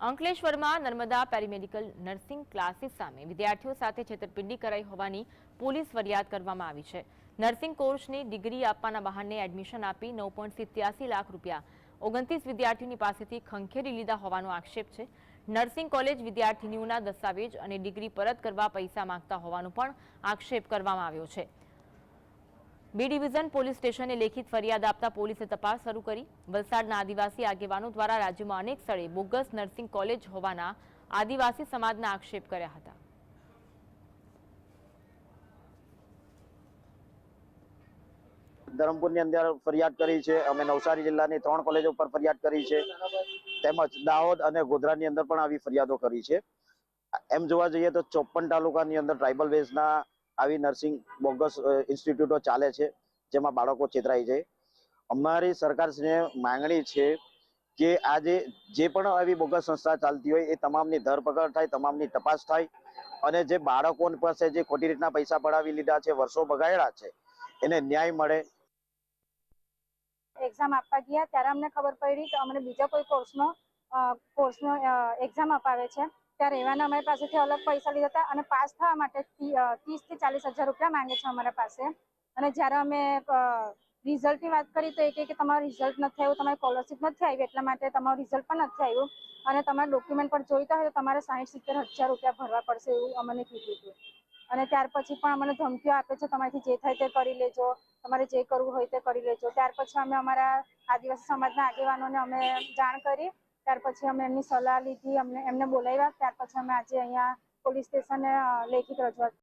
અંકલેશ્વરમાં Narmada પેરીમેડિકલ nursing classes સામે વિદ્યાર્થીઓ સાથે છેતરપિંડી કરાઈ હોવાની પોલીસ ફરિયાદ કરવામાં આવી છે. નર્સિંગ કોર્સની ડિગ્રી આપવાના બહાને એડમિશન આપી નવ લાખ રૂપિયા ઓગણત્રીસ વિદ્યાર્થીઓની પાસેથી ખંખેરી લીધા હોવાનો આક્ષેપ છે. નર્સિંગ કોલેજ વિદ્યાર્થીનીઓના દસ્તાવેજ અને ડિગ્રી પરત કરવા પૈસા માંગતા હોવાનો પણ આક્ષેપ કરવામાં આવ્યો છે. બી ડિવિઝન પોલીસ સ્ટેશને લેખિત ફરિયાદ આપતા પોલીસે તપાસ શરૂ કરી. વલસાડના આદિવાસી આગેવાનો દ્વારા રાજ્યમાં અનેક સ્થળે બોગસ નર્સિંગ કોલેજ હોવાના આદિવાસી સમાજના આક્ષેપ કર્યા હતા. ધરમપુરની અંદર ફરિયાદ કરી છે. અમે નવસારી જિલ્લાની ત્રણ કોલેજો ઉપર ફરિયાદ કરી છે. તેમજ દાહોદ અને ગોધરાની અંદર પણ આવી ફરિયાદો કરી છે. એમ જોવા જઈએ તો ચોપન તાલુકાની અંદર ટ્રાઇબલ બેઝના આવી નર્સિંગ બોગસ ઇન્સ્ટિટ્યૂટો ચાલે છે, જેમાં બાળકો છેતરાઈ છે અમારી સરકારશ્રીને માંગણી છે કે આજે જે પણ આવી બોગસ સંસ્થા ચાલતી હોય એ તમામની ધરપકડ થાય, તમામની તપાસ થાય અને જે બાળકો પાસે જે ખોટી રીતના પૈસા પડાવી લીધા છે, વર્ષો બગાડ્યા છે, એને ન્યાય મળે. એક્ઝામ આપવા ગયા, ત્યારે અમને ખબર પડી કે અમને બીજા કોઈ કોર્સનો કોર્સનો એક્ઝામ અપાવે છે. ત્યારે એવાના અમારી પાસેથી અલગ પૈસા લીધા હતા અને પાસ થવા માટે ત્રીસથી ચાલીસ હજાર રૂપિયા માંગે છે અમારા પાસે. અને જ્યારે અમે રિઝલ્ટની વાત કરી તો એ કે તમારું રિઝલ્ટ નથી આવ્યું, તમારી સ્કોલરશીપ નથી આવી, એટલા માટે તમારું રિઝલ્ટ પણ નથી આવ્યું. અને તમારા ડોક્યુમેન્ટ પણ જોઈતા હોય તો તમારે સાઠ સિત્તેર હજાર રૂપિયા ભરવા પડશે એવું અમને કીધું હતું. અને ત્યાર પછી પણ અમને ધમકીઓ આપે છે, તમારાથી જે થાય તે કરી લેજો, તમારે જે કરવું હોય તે કરી લેજો. ત્યાર પછી અમે અમારા આદિવાસી સમાજના આગેવાનોને અમે જાણ કરી ત્યાર પછી અમે એમની સલાહ લીધી, અમને એમને બોલાવ્યા. ત્યાર પછી અમે આજે અહીંયા પોલીસ સ્ટેશને લેખિત રજૂઆત